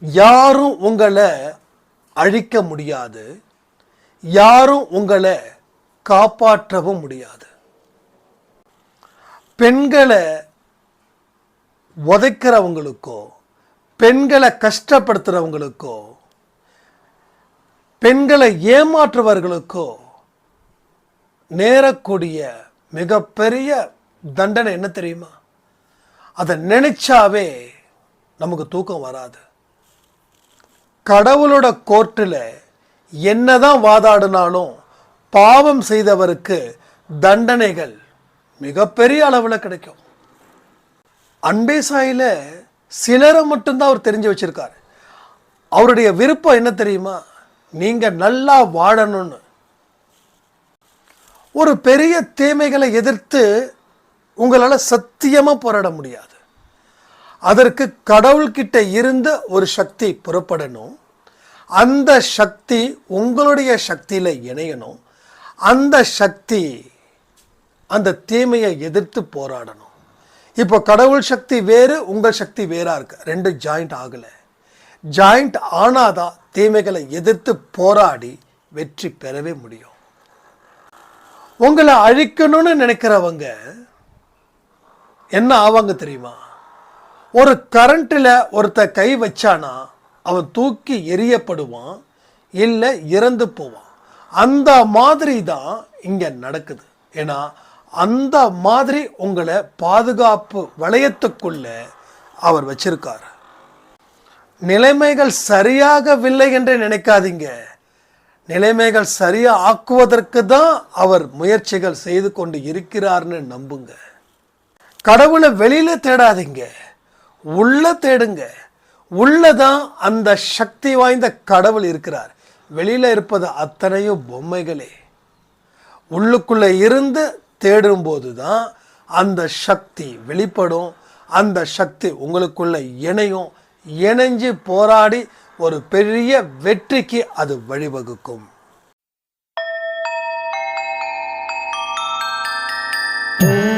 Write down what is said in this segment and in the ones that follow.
யாரும் உங்களை அழிக்க முடியாது. யாரும் உங்களை காப்பாற்றவும் முடியாது. பெண்களை உதைக்கிறவங்களுக்கோ பெண்களை கஷ்டப்படுத்துறவங்களுக்கோ பெண்களை ஏமாற்றுவர்களுக்கோ நேரக்கூடிய மிகப்பெரிய தண்டனை என்ன தெரியுமா? அதை நினைச்சாவே நமக்கு தூக்கம் வராது. கடவுளோட கோர்ட்டில் என்னதான் வாதாடினாலும் பாவம் செய்தவருக்கு தண்டனைகள் மிகப்பெரிய அளவில் கிடைக்கும். அன்பே சாயில் சிலரை மட்டும்தான் அவர் தெரிஞ்சு வச்சிருக்காரு. அவருடைய விருப்பம் என்ன தெரியுமா? நீங்கள் நல்லா வாழணும்னு. ஒரு பெரிய தீமைகளை எதிர்த்து உங்களால் சத்தியமாக போராட முடியாது. அதற்கு கடவுள்கிட்ட இருந்த ஒரு சக்தி புறப்படணும். அந்த சக்தி உங்களுடைய சக்தியில் இணையணும். அந்த சக்தி அந்த தீமையை எதிர்த்து போராடணும். இப்போ கடவுள் சக்தி வேறு உங்கள் சக்தி வேறாக இருக்கு. ரெண்டு ஜாயிண்ட் ஆகலை. ஜாயிண்ட் ஆனாதான் தீமைகளை எதிர்த்து போராடி வெற்றி பெறவே முடியும். உங்களை அழிக்கணும்னு நினைக்கிறவங்க என்ன ஆவாங்க தெரியுமா? ஒரு கரண்ட்டில் ஒருத்த கை வச்சானா அவன் தூக்கி எரியப்படுவான் இல்லை இறந்து போவான். அந்த மாதிரி தான் இங்கே நடக்குது. ஏன்னா அந்த மாதிரி உங்களை பாதுகாப்பு வளையத்துக்குள்ள அவர் வச்சிருக்கார். நிலைமைகள் சரியாகவில்லை என்று நினைக்காதீங்க. நிலைமைகள் சரியா ஆக்குவதற்கு தான் அவர் முயற்சிகள் செய்து கொண்டு இருக்கிறார்னு நம்புங்க. கடவுளை வெளியில் தேடாதீங்க. உள்ள தேடுங்க. உள்ளதான் அந்த சக்தி வாய்ந்த கடவுள் இருக்கிறார். வெளியில் இருப்பது அத்தனையும் பொம்மைகளே. உள்ளுக்குள்ள இருந்து தேடும்போது தான் அந்த சக்தி வெளிப்படும். அந்த சக்தி உங்களுக்குள்ள இணையும். இணைஞ்சு போராடி ஒரு பெரிய வெற்றிக்கு அது வழிவகுக்கும். ஓம்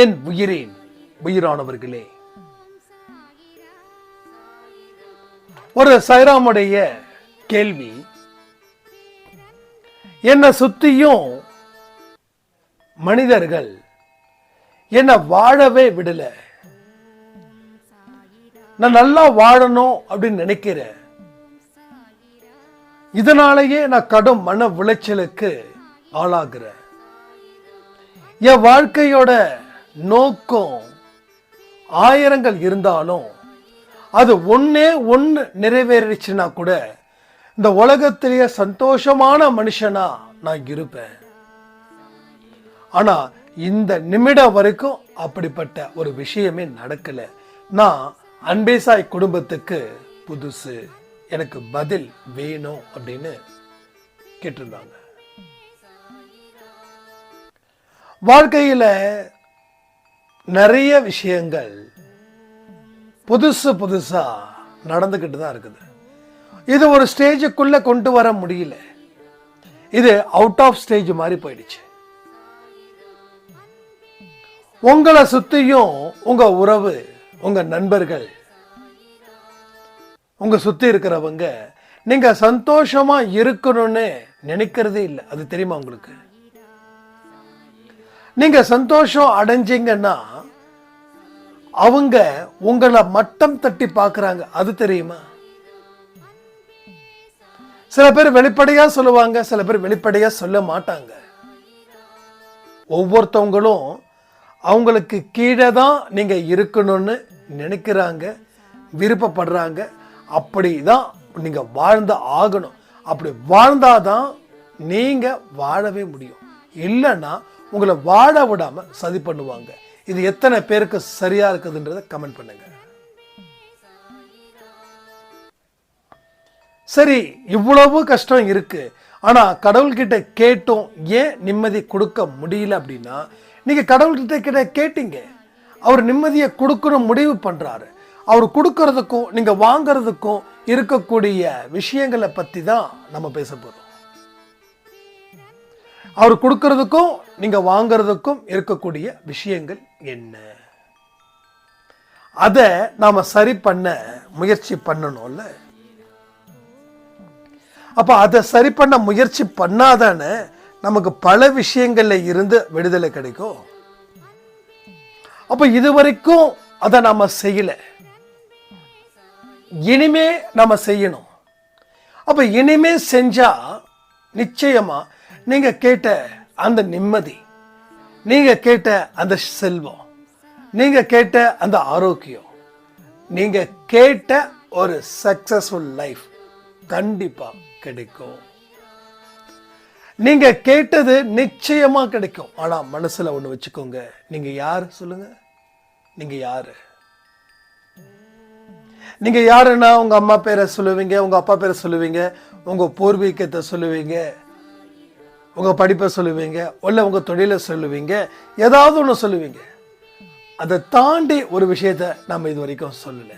என் உயிரேன் உயிரானவர்களே. ஒரு சைராமுடைய கேள்வி என்னை சுத்தியும் மனிதர்கள் என்னை வாழவே விடல. நான் நல்லா வாழணும் அப்படின்னு நினைக்கிறேன் இதனாலேயே நான் கடும் மன உளைச்சலுக்கு ஆளாகிறேன் என் வாழ்க்கையோட நோக்கம் ஆயிரங்கள் இருந்தாலும் அது ஒன்றே ஒன்று நிறைவேறிச்சுன்னா கூட இந்த உலகத்திலேயே சந்தோஷமான மனுஷனா நான் இருப்பேன். ஆனா இந்த நிமிடம் வரைக்கும் அப்படிப்பட்ட ஒரு விஷயமே நடக்கல. நான் அன்பேசாய் குடும்பத்துக்கு புதுசு எனக்கு பதில் வேணும் அப்படின்னு கேட்டிருந்தாங்க. வாழ்க்கையில நிறைய விஷயங்கள் புதுசு புதுசாக நடந்துக்கிட்டு தான் இருக்குது. இது ஒரு ஸ்டேஜுக்குள்ள கொண்டு வர முடியல. இது அவுட் ஆஃப் ஸ்டேஜ் மாதிரி போயிடுச்சு. உங்களை சுற்றியும் உங்க உறவு உங்கள் நண்பர்கள் உங்க சுற்றி இருக்கிறவங்க நீங்கள் சந்தோஷமா இருக்கணும்னு நினைக்கிறதே இல்லை. அது தெரியுமா உங்களுக்கு? நீங்க சந்தோஷம் அடைஞ்சீங்கன்னா அவங்க உங்களை மட்டம் தட்டி பார்க்குறாங்க. அது தெரியுமா? சில பேர் வெளிப்படையா சொல்லுவாங்க சில பேர் வெளிப்படையா சொல்ல மாட்டாங்க. ஒவ்வொருத்தவங்களும் அவங்களுக்கு கீழே தான் நீங்க இருக்கணும்னு நினைக்கிறாங்க விருப்பப்படுறாங்க. அப்படிதான் நீங்க வாழ்ந்து ஆகணும். அப்படி வாழ்ந்தாதான் நீங்க வாழவே முடியும். இல்லைன்னா உங்களை வாழ விடாம சதி பண்ணுவாங்க. இது எத்தனை பேருக்கு சரியா இருக்குதுன்றத கமெண்ட் பண்ணுங்க. சரி இவ்வளவு கஷ்டம் இருக்கு. ஆனா கடவுள்கிட்ட கேட்டோம் ஏன் நிம்மதி கொடுக்க முடியல அப்படின்னா நீங்க கடவுள்கிட்ட கிட்ட கேட்டீங்க. அவர் நிம்மதியை கொடுக்கணும் முடிவு பண்றாரு. அவர் கொடுக்கறதுக்கும் நீங்க வாங்குறதுக்கும் இருக்கக்கூடிய விஷயங்களை பத்தி தான் நம்ம பேச போறோம். அவர் கொடுக்கறதுக்கும் நீங்க வாங்குறதுக்கும் இருக்கக்கூடிய விஷயங்கள் என்ன? அதை நாம சரி பண்ண முயற்சி பண்ணணும்ல. அப்போ அதை சரி பண்ண முயற்சி பண்ணாதானே நமக்கு பல விஷயங்கள்ல இருந்து விடுதலை கிடைக்கும். அப்ப இதுவரைக்கும் அதை நாம செய்யல. இனிமே நாம செய்யணும். அப்போ இனிமே செஞ்சால் நிச்சயமா நீங்க கேட்ட அந்த நிம்மதி நீங்க கேட்ட அந்த செல்வம் நீங்க கேட்ட அந்த ஆரோக்கியம் நீங்க கேட்ட ஒரு சக்சஸ்ஃபுல் லைஃப் கண்டிப்பா கிடைக்கும். நீங்க கேட்டது நிச்சயமா கிடைக்கும். ஆனா மனசுல ஒண்ணு வச்சுக்கோங்க. நீங்க யார் சொல்லுங்க? நீங்க யாரு? நீங்க யாருன்னா உங்க அம்மா பேரை சொல்லுவீங்க உங்க அப்பா பேரை சொல்லுவீங்க உங்க பூர்வீகத்தை சொல்லுவீங்க உங்கள் படிப்பை சொல்லுவீங்க இல்லை உங்கள் தொழிலை சொல்லுவீங்க ஏதாவது ஒன்று சொல்லுவீங்க. அதை தாண்டி ஒரு விஷயத்த நம்ம இது வரைக்கும் சொல்லலை.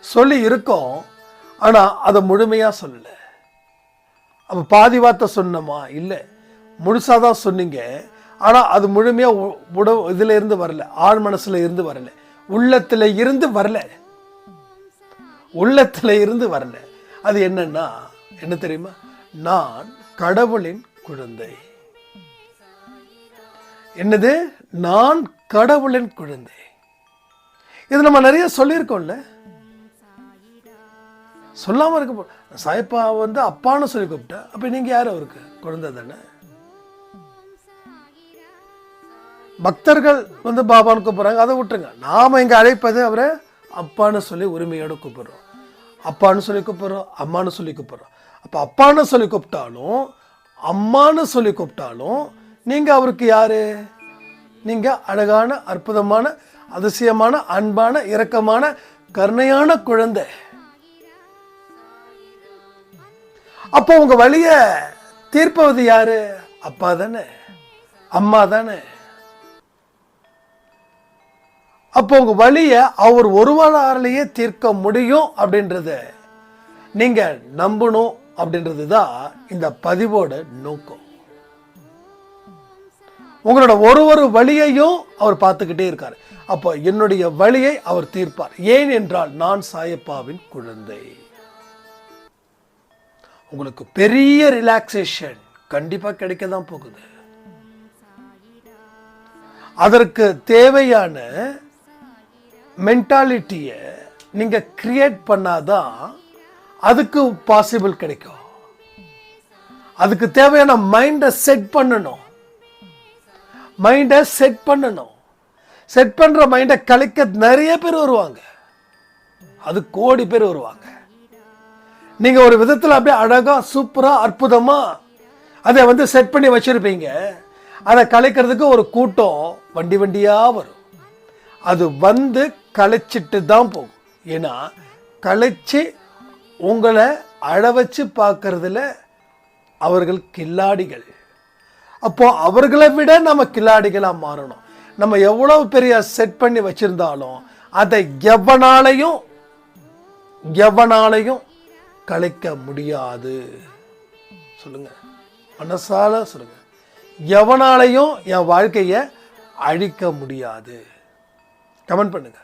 சொல்லி இருக்கோம் ஆனால் அதை முழுமையாக சொல்லலை. அப்போ பாதி வார்த்தை சொன்னோமா? இல்லை. முழுசாதான் சொன்னீங்க ஆனால் அது முழுமையாக உடவு உட இதுல இருந்து வரல ஆழ் மனசுல இருந்து வரல. உள்ளத்தில் இருந்து வரல. உள்ளத்தில் இருந்து வரல. அது என்னன்னா என்ன தெரியுமா? நான் கடவுளின் குழந்தை. என்னது? நான் கடவுளின் குழந்தை. இது நம்ம நிறைய சொல்லியிருக்கோம்ல. சொல்லாம இருக்க சாய்ப்பா வந்து அப்பான்னு சொல்லி கூப்பிட்டா அப்ப நீங்க யார் அவருக்கு? குழந்தை தானே? பக்தர்கள் வந்து பாபான்னு கூப்பிடுறாங்க அதை விட்டுருங்க. நாம இங்க அழைப்பது அவரை அப்பான்னு சொல்லி உரிமையோடு கூப்பிடுறோம். அப்பான்னு சொல்லி கூப்பிடுறோம் அம்மான்னு சொல்லி கூப்பிடுறோம். அப்போ அப்பான்னு சொல்லி கூப்பிட்டாலும் அம்மான்னு சொல்லி கூப்பிட்டாலும் நீங்கள் அவருக்கு யார்? நீங்கள் அழகான அற்புதமான அதிசயமான அன்பான இரக்கமான கருணையான குழந்தை. அப்போ உங்க வழியை தீர்ப்பவது யாரு? அப்பா தானே. அம்மா தானே. அப்போ உங்கள் வழியை அவர் ஒருவராலேயே தீர்க்க முடியும் அப்படின்றத நீங்கள் நம்பணும் அப்படின்றது தான் இந்த பதிவோட நோக்கம். உங்களோட ஒரு ஒரு வழியையும் அவர் பார்த்துக்கிட்டே இருக்கார். அப்போ என்னுடைய வழியை அவர் தீர்ப்பார். ஏன் என்றால் நான் சாயப்பாவின் குழந்தை. உங்களுக்கு பெரிய ரிலாக்ஸேஷன் கண்டிப்பாக கிடைக்க தான் போகுது. அதற்கு தேவையான மென்டாலிட்டியை நீங்கள் க்ரியேட் பண்ணாதான் அதுக்கு பாசிபிள் கிடைக்கும். அதுக்கு தேவையான மைண்டை செட் பண்ணணும். மைண்டை செட் பண்ணணும். செட் பண்ணுற மைண்டை கலைக்க நிறைய பேர் வருவாங்க. அது கோடி பேர் வருவாங்க. நீங்கள் ஒரு விதத்தில் அப்படியே அழகாக சூப்பராக அற்புதமாக அதை வந்து செட் பண்ணி வச்சிருப்பீங்க. அதை கலைக்கிறதுக்கு ஒரு கூட்டம் வண்டி வண்டியாக வரும். அது வந்து கலைச்சிட்டு தான் போகும். ஏன்னா கலைச்சி உங்களை அழ வச்சு பார்க்கறதுல அவர்கள் கில்லாடிகள். அப்போ அவர்களை விட நம்ம கில்லாடிகளாக மாறணும். நம்ம எவ்வளோ பெரிய செட் பண்ணி வச்சுருந்தாலும் அதை எவனாலையும் எவனாலையும் கலைக்க முடியாது. சொல்லுங்க. மனசால சொல்லுங்க. எவனாலையும் என் வாழ்க்கையை அழிக்க முடியாது. கமெண்ட் பண்ணுங்க.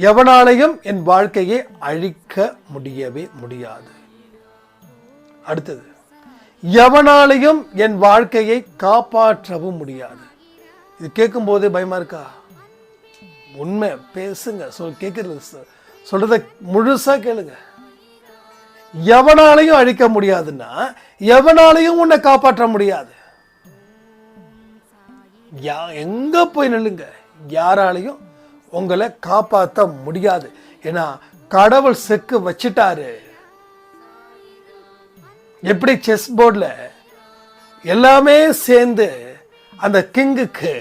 எவனாலையும் என் வாழ்க்கையை அழிக்க முடியவே முடியாது. அடுத்தது எவனாலையும் என் வாழ்க்கையை காப்பாற்றவும் முடியாது. இது கேட்கும் போதே பயமா இருக்கா? உண்மை பேசுங்க. சொல் கேட்கறது சொல்றத முழுசா கேளுங்க. எவனாலையும் அழிக்க முடியாதுன்னா எவனாலையும் உன்னை காப்பாற்ற முடியாது. யா எங்க போய் நில்லுங்க? யாராலையும் உங்களை காப்பாற்ற முடியாது. ஏன்னா கடவுள் செக்கு வச்சிட்டாரு. எப்படி செஸ் போர்டில் எல்லாமே சேர்ந்து அந்த கிங்குக்கு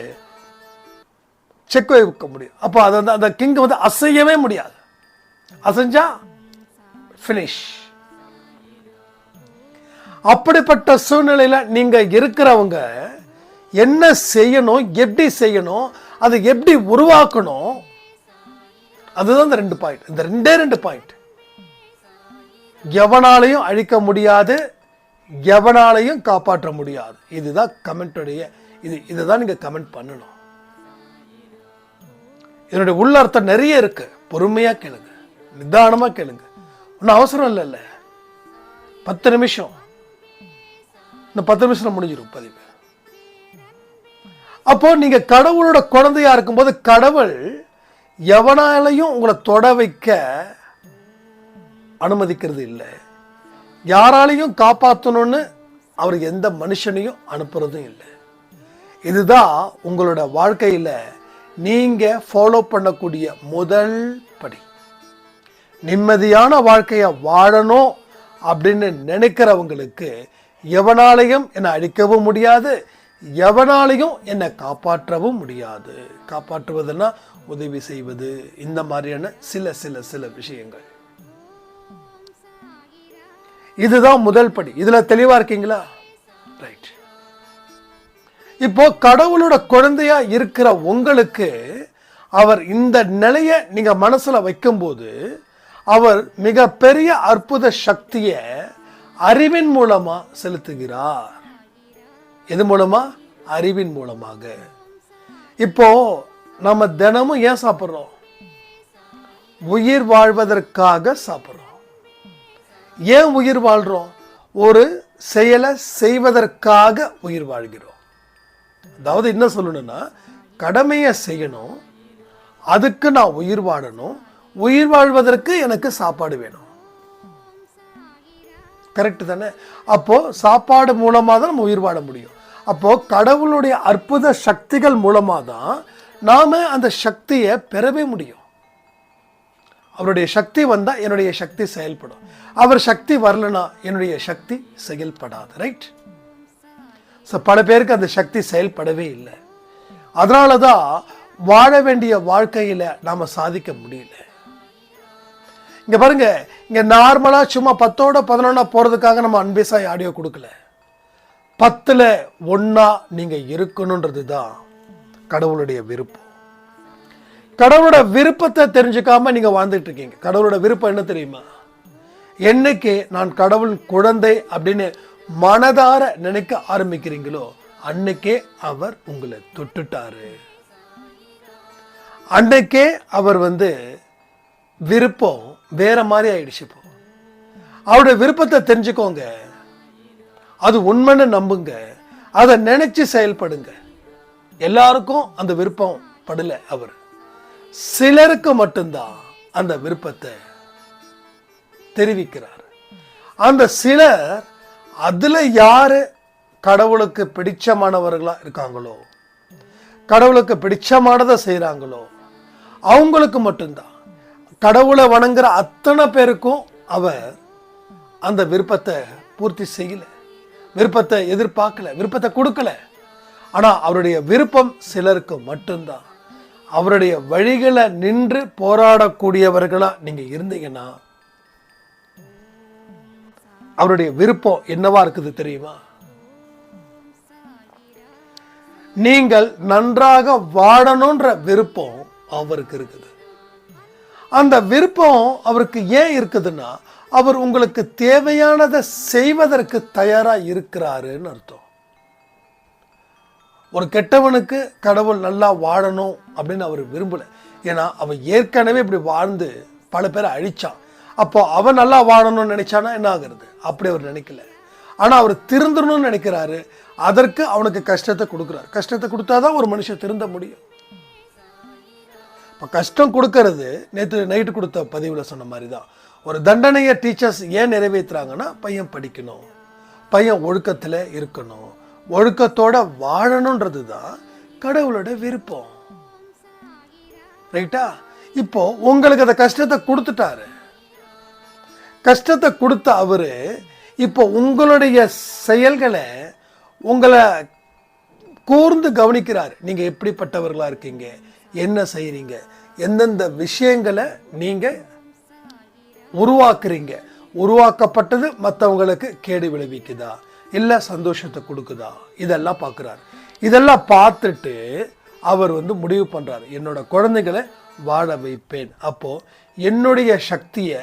செக் வைக்க முடியும். அப்போ அது வந்து அந்த கிங் வந்து அசையவே முடியாது. அசைஞ்சா ஃபினிஷ் அப்படிப்பட்ட சூழ்நிலையில நீங்க இருக்கிறவங்க என்ன செய்யணும் எப்படி செய்யணும் அதை எப்படி உருவாக்கணும்? அதுதான் இந்த ரெண்டு பாயிண்ட் இந்த ரெண்டே ரெண்டு பாயிண்ட் எவனாலையும் அழிக்க முடியாது எவனாலையும் காப்பாற்ற முடியாது. இதுதான் கமெண்ட்டுடைய இது இதை தான் நீங்க கமெண்ட் பண்ணணும். இதனுடைய உள்ளர்த்தம் நிறைய இருக்கு. பொறுமையா கேளுங்க. நிதானமா கேளுங்க. ஒன்றும் அவசரம் இல்லைல்ல. பத்து நிமிஷம். இந்த பத்து நிமிஷம் முடிஞ்சிடும் பதிவு. அப்போ நீங்க கடவுளோட குழந்தையா இருக்கும்போது கடவுள் எவனாலையும் உங்களை தொட வைக்க அனுமதிக்கிறது இல்லை. யாராலையும் காப்பாற்றணும்னு அவர் எந்த மனுஷனையும் அனுப்புறதும் இல்லை. இதுதான் உங்களோட வாழ்க்கையில் நீங்க ஃபாலோ பண்ணக்கூடிய முதல் படி. நிம்மதியான வாழ்க்கையை வாழணும் அப்படின்னு நினைக்கிறவங்களுக்கு எவனாலையும் என்னை அழிக்கவும் முடியாது எவனாலையும் என்னை காப்பாற்றவும் முடியாது. காப்பாற்றுவதுன்னா உதவி செய்வது. இந்த மாதிரியான சில சில சில விஷயங்கள். இதுதான் முதல் படி. இதுல தெளிவா இருக்கீங்களா? ரைட் இப்போ கடவுளோட குழந்தையா இருக்கிற உங்களுக்கு அவர் இந்த நிலையை நீங்க மனசுல வைக்கும்போது அவர் மிகப்பெரிய அற்புத சக்தியை அறிவின் மூலமா செலுத்துகிறார். எது மூலமா? அறிவின் மூலமாக. இப்போ நம்ம தினமும் ஏன் சாப்பிட்றோம்? உயிர் வாழ்வதற்காக சாப்பிட்றோம். ஏன் உயிர் வாழ்றோம்? ஒரு செயலை செய்வதற்காக உயிர் வாழ்கிறோம். அதாவது என்ன சொல்லணும்னா கடமையை செய்யணும் அதுக்கு நான் உயிர் வாழணும் உயிர் வாழ்வதற்கு எனக்கு சாப்பாடு வேணும். கரெக்ட் தானே? அப்போ சாப்பாடு மூலமாக தான் நம்ம உயிர் வாழ முடியும். அப்போ கடவுளுடைய அற்புத சக்திகள் மூலமாக தான் நாம அந்த சக்தியை பெறவே முடியும். அவருடைய சக்தி வந்தால் என்னுடைய சக்தி செயல்படும். அவர் சக்தி வரலனா என்னுடைய சக்தி செயல்படாது ரைட் ஸோ பல பேருக்கு அந்த சக்தி செயல்படவே இல்லை. அதனால தான் வாழ வேண்டிய வாழ்க்கையில நாம சாதிக்க முடியல. இங்க பாருங்க இங்க நார்மலா சும்மா பத்தோட பதினொன்னா போறதுக்காக நம்ம அன்பேசாய் ஆடியோ கொடுக்கல. பத்துல ஒன்றா நீங்க இருக்கணுன்றது தான் கடவுளுடைய விருப்பம். கடவுளோட விருப்பத்தை தெரிஞ்சுக்காம நீங்க வாழ்ந்துட்டு இருக்கீங்க கடவுளோட விருப்பம் என்ன தெரியுமா? என்னைக்கு நான் கடவுள் குழந்தை அப்படின்னு மனதார நினைக்க ஆரம்பிக்கிறீங்களோ அன்னைக்கே அவர் உங்களை தொட்டுட்டாரு. அன்னைக்கே அவர் வந்து விருப்பம் வேற மாதிரி ஆயிடுச்சு இப்போ. அவருடைய விருப்பத்தை தெரிஞ்சுக்கோங்க. அது உண்மைன்னு நம்புங்க. அதை நினைச்சு செயல்படுங்க. எல்லாருக்கும் அந்த விருப்பம் படல அவர். சிலருக்கு மட்டும்தான் அந்த விருப்பத்தை தெரிவிக்கிறார். அந்த சிலர் அதுல யாரு கடவுளுக்கு பிடிச்சமானவர்களா இருக்காங்களோ கடவுளுக்கு பிடிச்சமானதை செய்கிறாங்களோ அவங்களுக்கு மட்டும்தான். கடவுளை வணங்குற அத்தனை பேருக்கும் அவர் அந்த விருப்பத்தை பூர்த்தி செய்யல. விருப்பத்தை எதிர்பார்க்கல விருப்பத்தை கொடுக்கல. ஆனா அவருடைய விருப்பம் சிலருக்கு மட்டும்தான். அவருடைய வழிகளை நின்று போராடக்கூடியவர்களா நீங்க இருந்தீங்கன்னா அவருடைய விருப்பம் என்னவா இருக்குது தெரியுமா? நீங்கள் நன்றாக வாழணுன்ற விருப்பம் அவருக்கு இருக்குது. அந்த விருப்பம் அவருக்கு ஏன் இருக்குதுன்னா அவர் உங்களுக்கு தேவையானதை செய்வதற்கு தயாரா இருக்கிறாருன்னு அர்த்தம். ஒரு கெட்டவனுக்கு கடவுள் நல்லா வாழணும் அப்படின்னு அவர் விரும்பல. ஏன்னா அவன் ஏற்கனவே இப்படி வாழ்ந்து பல பேரை அழிச்சான். அப்போ அவன் நல்லா வாழணும்னு நினைச்சானா என்ன ஆகுறது? அப்படி அவர் நினைக்கல. ஆனா அவர் திருந்தணும்னு நினைக்கிறாரு. அதற்கு அவனுக்கு கஷ்டத்தை கொடுக்குறாரு. கஷ்டத்தை கொடுத்தாதான் ஒரு மனுஷன் திருந்த முடியும். இப்போ கஷ்டம் கொடுக்கறது நேற்று நைட்டு கொடுத்த பதிவில் சொன்ன மாதிரி தான் ஒரு தண்டனையை டீச்சர்ஸ் ஏன் நிறைவேற்றுறாங்கன்னா பையன் படிக்கணும் பையன் ஒழுக்கத்தில் இருக்கணும் ஒழுக்கத்தோட வாழணுன்றது தான் கடவுளோட விருப்பம். ரைட்டா இப்போ உங்களுக்கு அந்த கஷ்டத்தை கொடுத்துட்டாரு. கஷ்டத்தை கொடுத்த அவரு இப்போ உங்களுடைய செயல்களை உங்களை கூர்ந்து கவனிக்கிறார். நீங்க எப்படிப்பட்டவர்களா இருக்கீங்க? என்ன செய்கிறீங்க எந்தெந்த விஷயங்களை நீங்கள் உருவாக்குறீங்க. உருவாக்கப்பட்டது மற்றவங்களுக்கு கேடு விளைவிக்குதா? இல்லை சந்தோஷத்தை கொடுக்குதா? இதெல்லாம் பார்க்குறாரு. இதெல்லாம் பார்த்துட்டு அவர் வந்து முடிவு பண்ணுறாரு என்னோட குழந்தைகளை வாழ வைப்பேன். அப்போது என்னுடைய சக்தியை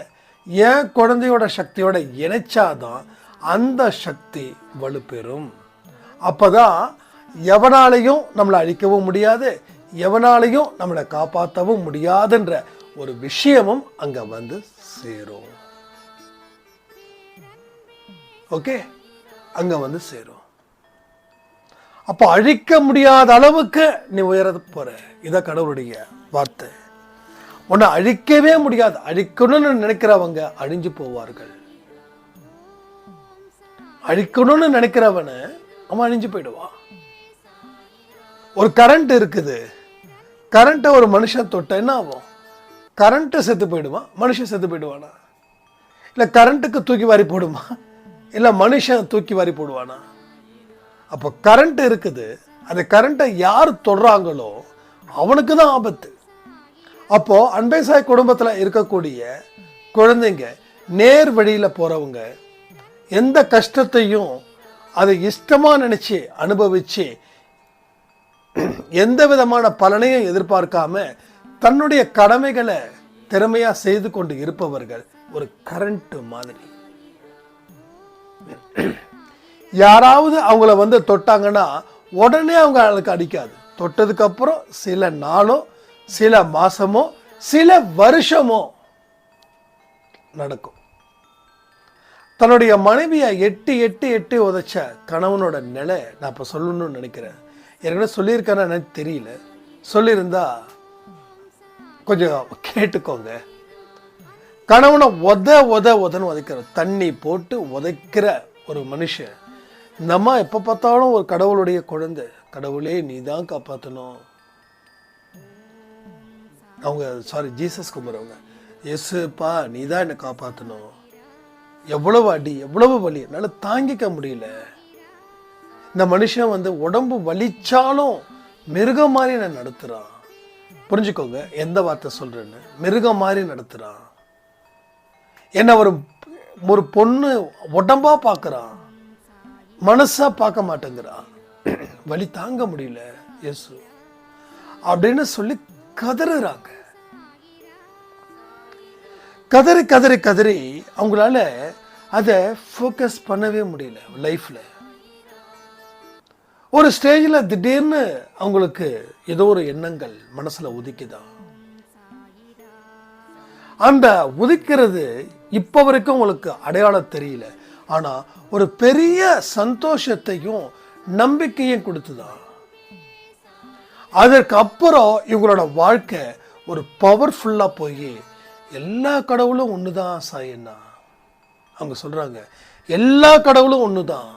என் குழந்தையோட சக்தியோட இணைச்சாதான் அந்த சக்தி வலுப்பெறும். அப்பதான் எவனாலையும் நம்மளை அழிக்கவும் முடியாது. எவனாலையும் நம்மளை காப்பாற்றவும் முடியாதுன்ற ஒரு விஷயமும் அங்க வந்து சேரும். ஓகே? அங்க வந்து சேரும். அப்போ அழிக்க முடியாத அளவுக்கு நீ உயர போற. இதான் கடவுளுடைய வார்த்தை. உன்னை அழிக்கவே முடியாது. அழிக்கணும்னு நினைக்கிறவங்க அழிஞ்சு போவார்கள். அழிக்கணும்னு நினைக்கிறவனை அவன் அழிஞ்சு போயிடுவான். ஒரு கரண்ட் இருக்குது. கரண்ட்டை ஒரு மனுஷன் தொட்ட என்ன ஆகும்? கரண்ட்டு செத்து போயிடுமா? மனுஷன் செத்து போயிடுவானா? இல்லை கரண்ட்டுக்கு தூக்கி வாரி போடுமா? இல்லை மனுஷன் தூக்கி வாரி போடுவானா? அப்போ கரண்ட் இருக்குது. அந்த கரண்ட்டை யார் தொடுறாங்களோ அவனுக்கு தான் ஆபத்து. அப்போது அன்பேசாய் குடும்பத்தில் இருக்கக்கூடிய குழந்தைங்க நேர் வழியில் போறவங்க எந்த கஷ்டத்தையும் அதை இஷ்டமாக நினச்சி அனுபவித்து எந்த விதமான பலனையும் எதிர்பார்க்காம தன்னுடைய கடமைகளை திறமையா செய்து கொண்டு இருப்பவர்கள் ஒரு கரண்ட் மாதிரி. யாராவது அவங்கள வந்து தொட்டாங்கன்னா உடனே அவங்க அவங்களுக்கு அடிக்காது. தொட்டதுக்கு அப்புறம் சில நாளோ சில மாசமோ சில வருஷமோ நடக்கும். தன்னுடைய மனைவியை எட்டு எட்டு எட்டு உதைச்ச கணவனோட நிலை நான் இப்போ சொல்லணும்னு நினைக்கிறேன். ஏற்கனவே சொல்லியிருக்கேன்னு எனக்கு தெரியல. சொல்லியிருந்தா கொஞ்சம் கேட்டுக்கோங்க. கணவனை உத உத உதன்னு உதைக்கிற தண்ணி போட்டு உதைக்கிற ஒரு மனுஷன் இந்த அம்மா எப்போ பார்த்தாலும் ஒரு கடவுளுடைய குழந்தை. கடவுளே நீ தான் காப்பாற்றணும் அவங்க சாரி ஜீசஸ் கும்பிட்றவங்க எஸ்ப்பா நீ தான் என்னை காப்பாற்றணும் எவ்வளவு அடி எவ்வளவு வலி என்னால் தாங்கிக்க முடியல. இந்த மனுஷன் வந்து உடம்பு வலிச்சாலும் மிருகம் மாதிரி என்னை நடத்துகிறான் புரிஞ்சுக்கோங்க எந்த வார்த்தை சொல்றேன்னு. மிருகம் மாதிரி நடத்துகிறான் என்ன ஒரு ஒரு பொண்ணு உடம்பா பார்க்கறான் மனசா பார்க்க மாட்டேங்கிறான். வழி தாங்க முடியல இயேசு. அப்படின்னு சொல்லி கதறுறாங்க. கதறி கதறி கதறி அவங்களால அதை ஃபோக்கஸ் பண்ணவே முடியல லைஃப்ல ஒரு ஸ்டேஜில் திடீர்னு அவங்களுக்கு ஏதோ ஒரு எண்ணங்கள் மனசில் உதிக்குதான் அந்த உதிக்கிறது இப்போ வரைக்கும் உங்களுக்கு அடையாளம் தெரியல. ஆனால் ஒரு பெரிய சந்தோஷத்தையும் நம்பிக்கையும் கொடுத்துதான் அதற்கு அப்புறம் இவங்களோட வாழ்க்கை ஒரு பவர்ஃபுல்லாக போய் எல்லா கடவுளும் ஒன்று தான் சாயண்ணா அவங்க சொல்கிறாங்க எல்லா கடவுளும் ஒன்று தான்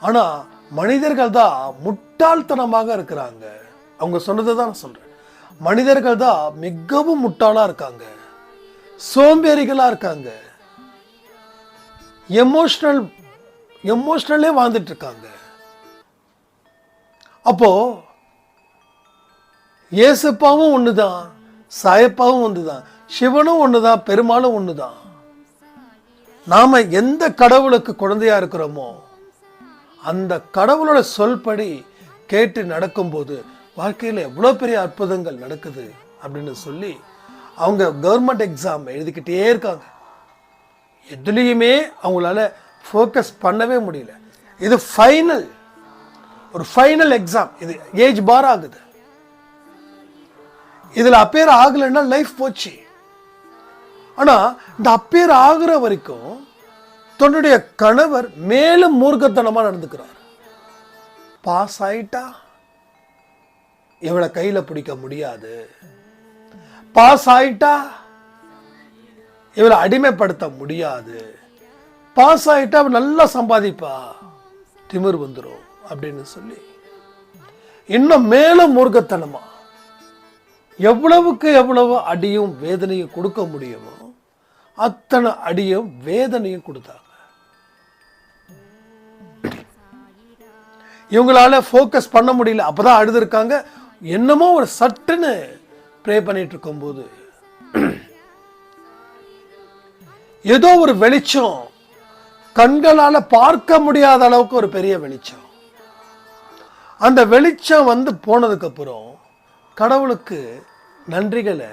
ஆனால் மனிதர்கள் தான் முட்டாள்தனமாக இருக்கிறாங்க. அவங்க சொன்னதை தான் நான் சொல்கிறேன் மனிதர்கள் தான் மிகவும் முட்டாளாக இருக்காங்க. சோம்பேறிகளாக இருக்காங்க. எமோஷ்னல் எமோஷ்னலே வாழ்ந்துட்டு இருக்காங்க. அப்போ இயேசுப்பாவும் தான் சாயப்பாவும் தான் சிவனும் ஒண்ணுதான் பெருமாளும் ஒன்று தான் நாம எந்த கடவுளுக்கு குழந்தையா இருக்கிறோமோ அந்த கடவுளோட சொல்படி கேட்டு நடக்கும்போது வாழ்க்கையில் எவ்வளோ பெரிய அற்புதங்கள் நடக்குது அப்படின்னு சொல்லி அவங்க கவர்மெண்ட் எக்ஸாம் எழுதிக்கிட்டே இருக்காங்க. எதுலேயுமே அவங்களால ஃபோக்கஸ் பண்ணவே முடியல. இது ஃபைனல் ஒரு ஃபைனல் எக்ஸாம் இது ஏஜ் பார் ஆகுது. இதில் அப்பேர் ஆகலைன்னா லைஃப் போச்சு. ஆனால் இந்த அப்பேர் ஆகிற வரைக்கும் தன்னுடைய கணவர் மேலும் மூர்க்கத்தனமாக நடந்துக்கிறார். பாஸ் ஆயிட்டா? இவளை கையில் பிடிக்க முடியாது. பாஸ் ஆயிட்டா? இவளை அடிமைப்படுத்த முடியாது. பாஸ் ஆயிட்டா நல்லா சம்பாதிப்பா. திமிர் வந்துடும் அப்படின்னு சொல்லி. இன்னும் மேலும் மூர்க்கத்தனமா? எவ்வளவுக்கு எவ்வளவு அடியும் வேதனையும் கொடுக்க முடியுமோ அத்தனை அடியும் வேதனையும் கொடுத்தாங்க இவங்களால ஃபோக்கஸ் பண்ண முடியல. அப்பதான் அழுதுருக்காங்க. என்னமோ ஒரு சட்டுன்னு ப்ரே பண்ணிட்டு இருக்கும்போது ஏதோ ஒரு வெளிச்சம் கண்களால பார்க்க முடியாத அளவுக்கு ஒரு பெரிய வெளிச்சம். அந்த வெளிச்சம் வந்து போனதுக்கப்புறம் கடவுளுக்கு நன்றிகளை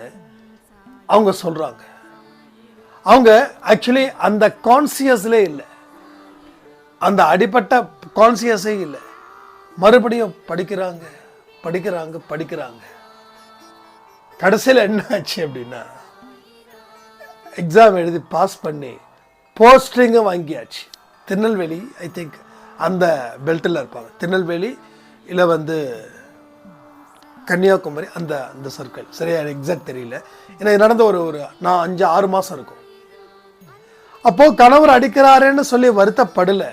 அவங்க சொல்றாங்க. அவங்க ஆக்சுவலி அந்த கான்சியஸ்லே இல்லை. அந்த அடிப்பட்ட கான்சியஸே இல்லை. மறுபடியும் படிக்கிறாங்க படிக்கிறாங்க படிக்கிறாங்க. கடைசியில் என்ன ஆச்சு அப்படின்னா எக்ஸாம் எழுதி பாஸ் பண்ணி போஸ்டிங்கும் வாங்கியாச்சு. திருநெல்வேலி ஐ திங்க் அந்த பெல்ட்டில் இருப்பாங்க. திருநெல்வேலி இல்லை வந்து கன்னியாகுமரி அந்த அந்த சர்க்கிள் சரியா? எக்ஸாக்ட் தெரியல. ஏன்னா இது நடந்த ஒரு ஒரு நான் அஞ்சு ஆறு மாதம் இருக்கும். அப்போ கணவர் அடிக்கிறாரேன்னு சொல்லி வருத்தப்படல.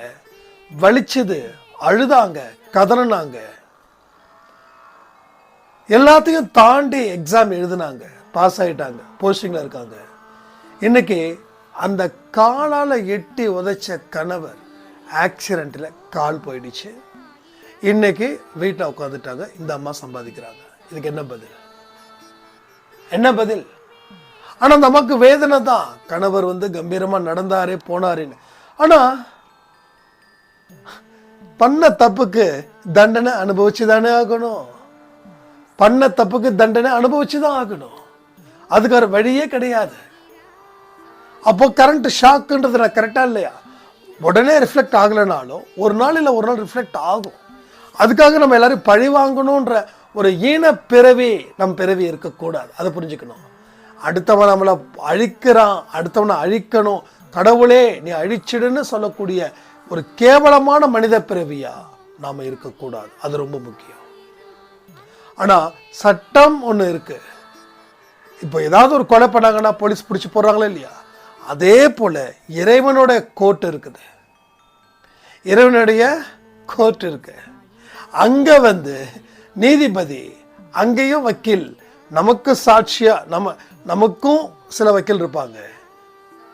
வலிச்சது அழுதாங்க. கதறினாங்க. எல்லாத்தையும் தாண்டி எக்ஸாம் எழுதினாங்க. பாஸ் ஆகிட்டாங்க போஸ்டிங்கில் இருக்காங்க. இன்னைக்கு அந்த காலால் எட்டி உதைச்ச கணவர் ஆக்சிடெண்ட்டில் கால் போயிடுச்சு. இன்னைக்கு வீட்டில் உட்காந்துட்டாங்க இந்த அம்மா சம்பாதிக்கிறாங்க. இதுக்கு என்ன பதில்? என்ன பதில்? ஆனால் அந்த அம்மாவுக்கு வேதனை தான். கணவர் வந்து கம்பீரமாக நடந்தாரே போனாருன்னு. ஆனால் பண்ண தப்புக்கு தண்டனை அனுபவிச்சு தானே ஆகணும். பண்ண தப்புக்கு தண்டனை அனுபவிச்சு தான் ஆகணும். அதுக்கு ஒரு வழியே கிடையாது. அப்போ கரண்ட் ஷாக்குன்றது நான் கரெக்டாக இல்லையா? உடனே ரிஃப்ளெக்ட் ஆகலைனாலும் ஒரு நாள் இல்லை ஒரு நாள் ரிஃப்ளெக்ட் ஆகும். அதுக்காக நம்ம எல்லாரும் பழி வாங்கணுன்ற ஒரு ஈன பிறவி நம் பிறவி இருக்கக்கூடாது. அதை புரிஞ்சுக்கணும். அடுத்தவன் நம்மளை அழிக்கிறான் அடுத்தவனை அழிக்கணும். கடவுளே நீ அழிச்சிடுன்னு சொல்லக்கூடிய ஒரு கேவலமான மனித பிறவியா நாம இருக்கக்கூடாது. அது ரொம்ப முக்கியம். ஆனா சட்டம் ஒண்ணு இருக்கு. இப்போ ஏதாவது ஒரு கொலை பண்ணாங்கன்னா போலீஸ் பிடிச்சி போடுறாங்களா இல்லையா? அதே போல இறைவனோட கோர்ட் இருக்குது. இறைவனுடைய கோர்ட் இருக்கு. அங்க வந்து நீதிபதி அங்கேயும் வக்கீல் நமக்கு சாட்சியா நம்ம நமக்கும் சில வக்கீல் இருப்பாங்க.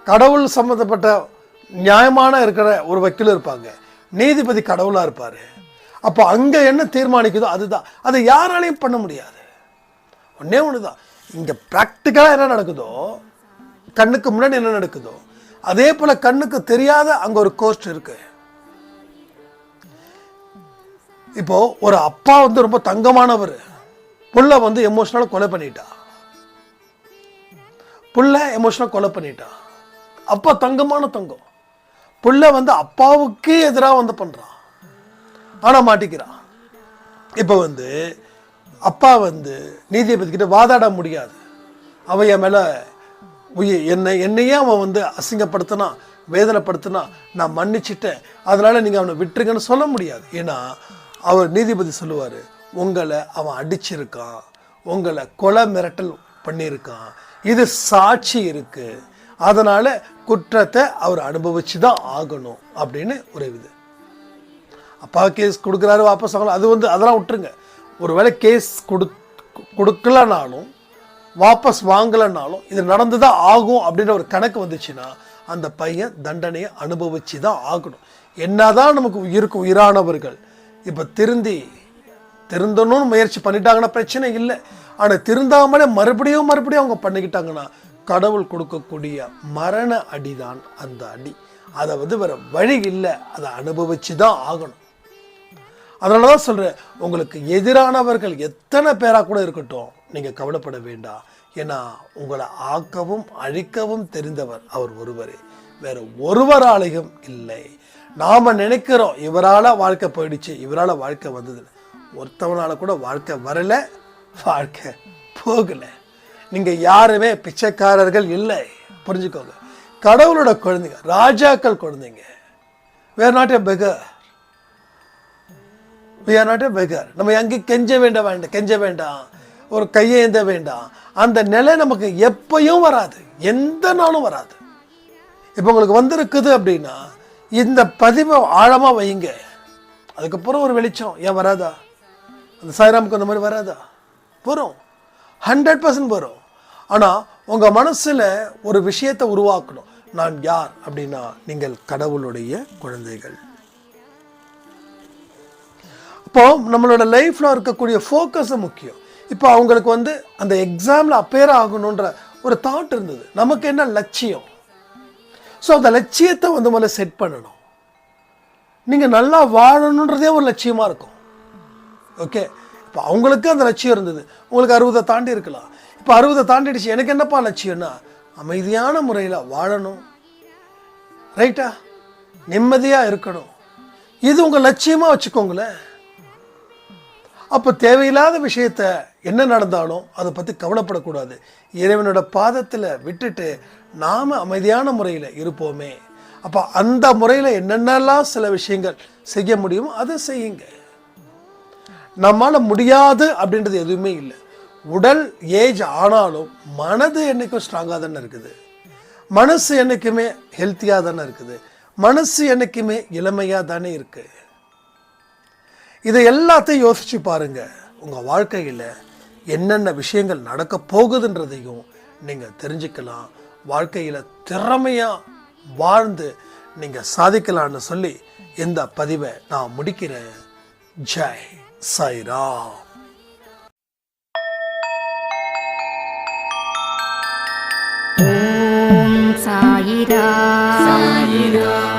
கடவுள் சம்மந்தப்பட்ட நியாயமான இருக்கிற ஒரு வக்கீல் இருப்பாங்க. நீதிபதி கடவுளா இருப்பாரு. அப்போ அங்கே என்ன தீர்மானிக்குதோ அதுதான். அதை யாராலையும் பண்ண முடியாது. ஒன்றே ஒன்று தான் இங்க ப்ராக்டிக்கலாக என்ன நடக்குதோ கண்ணுக்கு முன்னாடி என்ன நடக்குதோ அதே போல கண்ணுக்கு தெரியாத அங்க ஒரு கோஸ்ட் இருக்கு. இப்போ ஒரு அப்பா வந்து ரொம்ப தங்கமானவர். புள்ள வந்து எமோஷனலா கொலை பண்ணிட்டா. புள்ள எமோஷனலா கொலை பண்ணிட்டா. அப்பா தங்கமான தங்கம். பிள்ளை வந்து அப்பாவுக்கே எதிராக வந்து பண்ணுறான் ஆனால் மாட்டிக்கிறான். இப்போ வந்து அப்பா வந்து நீதிபதி கிட்ட வாதாட முடியாது. அவன் என் மேல என்னை என்னையே அவன் வந்து அசிங்கப்படுத்தினா வேதனைப்படுத்தினா நான் மன்னிச்சிட்டேன். அதனால் நீங்கள் அவனை விட்டுருங்கன்னு சொல்ல முடியாது. ஏன்னா அவர் நீதிபதி சொல்லுவார் உங்களை அவன் அடிச்சிருக்கான். உங்களை கொலை மிரட்டல் பண்ணியிருக்கான். இது சாட்சி இருக்கு. அதனால் குற்றத்தை அவர் அனுபவிச்சு தான் ஆகணும் அப்படின்னு ஒரு இது அப்பா கேஸ் கொடுக்குறாரு வாபஸ் ஆகணும் அது வந்து அதெல்லாம் விட்டுருங்க. ஒருவேளை கேஸ் கொடு கொடுக்கலனாலும் வாபஸ் வாங்கலைனாலும் இது நடந்து தான் ஆகும் அப்படின்ற ஒரு கணக்கு வந்துச்சுன்னா அந்த பையன் தண்டனையை அனுபவிச்சு தான் ஆகணும். என்னதான் நமக்கு உயிருக்கு உயிரானவர்கள் இப்போ திருந்தி திருந்தணும்னு முயற்சி பண்ணிட்டாங்கன்னா பிரச்சனை இல்லை. ஆனால் திருந்தாமலே மறுபடியும் மறுபடியும் அவங்க பண்ணிக்கிட்டாங்கன்னா கடவுள் கொடுக்கக்கூடிய மரண அடிதான் அந்த அடி. அதை வந்து வேற வழி இல்லை. அதை அனுபவிச்சு தான் ஆகணும். அதனால தான் சொல்கிறேன் உங்களுக்கு எதிரானவர்கள் எத்தனை பேராக கூட இருக்கட்டும் நீங்கள் கவலைப்பட வேண்டாம் ஏன்னா உங்களை ஆக்கவும் அழிக்கவும் தெரிந்தவர் அவர் ஒருவரே. வேற ஒருவராலையும் இல்லை. நாம் நினைக்கிறோம் இவரால் வாழ்க்கை போயிடுச்சு இவரால் வாழ்க்கை வந்தது ஒருத்தவனால் கூட வாழ்க்கை வரலை வாழ்க்கை போகலை. நீங்க யாருமே பிச்சைக்காரர்கள் இல்லை. புரிஞ்சுக்கோங்க. கடவுளோட குழந்தைங்க ராஜாக்கள் குழந்தைங்க. Were not a beggar we are not a நம்ம எங்கே கெஞ்ச வேண்டாம் வேண்டாம் கெஞ்ச வேண்டாம். ஒரு கையேந்த வேண்டாம். அந்த நிலை நமக்கு எப்பயும் வராது. எந்த நாளும் வராது. இப்போ உங்களுக்கு வந்திருக்குது அப்படின்னா இந்த பதிவை ஆழமாக வைங்க. அதுக்கப்புறம் ஒரு வெளிச்சம். ஏன் வராதா? அந்த சாய்ராமுக்கு அந்த மாதிரி வராதா? வரும். ஹண்ட்ரட் பர்சன்ட் வரும். ஆனால் உங்கள் மனசில் ஒரு விஷயத்தை உருவாக்கணும். நான் யார் அப்படின்னா நீங்கள் கடவுளுடைய குழந்தைகள். இப்போ நம்மளோட லைஃப்பில் இருக்கக்கூடிய ஃபோக்கஸும் முக்கியம். இப்போ அவங்களுக்கு வந்து அந்த எக்ஸாமில் அப்பேர் ஆகணுன்ற ஒரு தாட் இருந்தது. நமக்கு என்ன லட்சியம்? ஸோ அந்த லட்சியத்தை வந்து முதல்ல செட் பண்ணணும். நீங்கள் நல்லா வாழணுன்றதே ஒரு லட்சியமாக இருக்கும். ஓகே இப்போ அவங்களுக்கு அந்த லட்சியம் இருந்தது. உங்களுக்கு அறுபதை தாண்டி இருக்கலாம். இப்போ அறுபதை தாண்டிடுச்சு. எனக்கு என்னப்பா லட்சியம்னா அமைதியான முறையில் வாழணும். ரைட்டா நிம்மதியாக இருக்கணும். இது உங்கள் லட்சியமாக வச்சுக்கோங்களேன். அப்போ தேவையில்லாத விஷயத்த என்ன நடந்தாலும் அதை பற்றி கவலைப்படக்கூடாது. இறைவனோட பாதத்தில் விட்டுட்டு நாம் அமைதியான முறையில் இருப்போமே. அப்போ அந்த முறையில் என்னென்னலாம் சில விஷயங்கள் செய்ய முடியுமோ அதை செய்யுங்க. நம்மால் முடியாது அப்படின்றது எதுவுமே இல்லை. உடல் ஏஜ் ஆனாலும் மனது என்றைக்கும் ஸ்ட்ராங்காக தானே இருக்குது. மனசு என்றைக்குமே ஹெல்த்தியாக தானே இருக்குது. மனசு என்றைக்குமே இளமையாக தானே இருக்குது இதை எல்லாத்தையும் யோசித்து பாருங்க. உங்கள் வாழ்க்கையில் என்னென்ன விஷயங்கள் நடக்க போகுதுன்றதையும் நீங்கள் தெரிஞ்சுக்கலாம். வாழ்க்கையில் திறமையாக வாழ்ந்து நீங்கள் சாதிக்கலாம்னு சொல்லி இந்த பதிவை நான் முடிக்கிறேன். Jai Sairá. Om Sairá. Sairá.